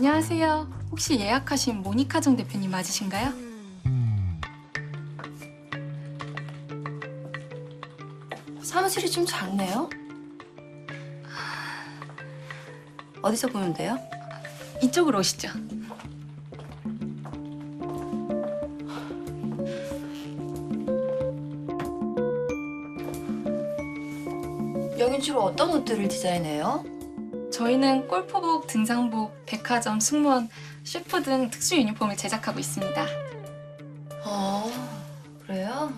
안녕하세요. 혹시 예약하신 모니카 정 대표님 맞으신가요? 사무실이 좀 작네요. 어디서 보면 돼요? 이쪽으로 오시죠. 여긴 주로 어떤 옷들을 디자인해요? 저희는 골프복, 등산복, 백화점, 승무원, 셰프 등 특수 유니폼을 제작하고 있습니다. 어, 그래요?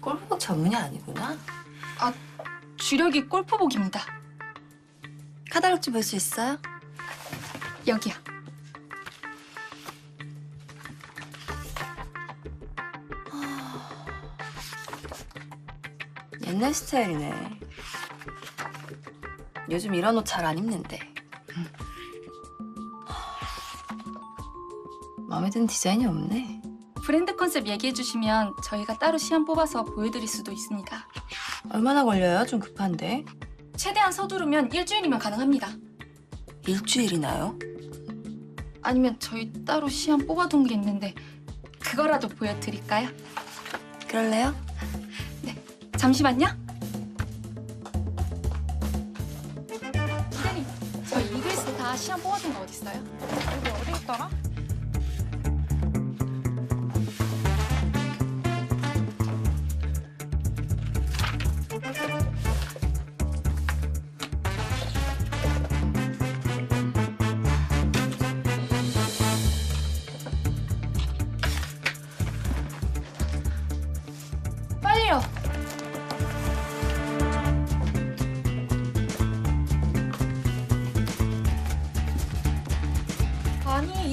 골프복 전문이 아니구나. 주력이 골프복입니다. 카달록 좀볼 수 있어요? 여기요. 옛날 스타일이네. 요즘 이런 옷 잘 안 입는데. 마음에 드는 디자인이 없네. 브랜드 컨셉 얘기해 주시면 저희가 따로 시안 뽑아서 보여드릴 수도 있습니다. 얼마나 걸려요? 좀 급한데. 최대한 서두르면 일주일이면 가능합니다. 일주일이나요? 아니면 저희 따로 시안 뽑아둔 게 있는데 그거라도 보여드릴까요? 그럴래요? 잠시만요. 다 시안 뽑아둔 거 어디 있어요? 여기 어디 있더라?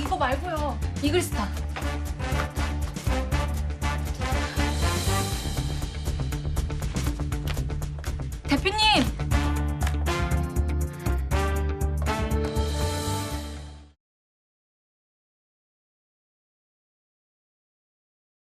이거 말고요. 이글스타. 대표님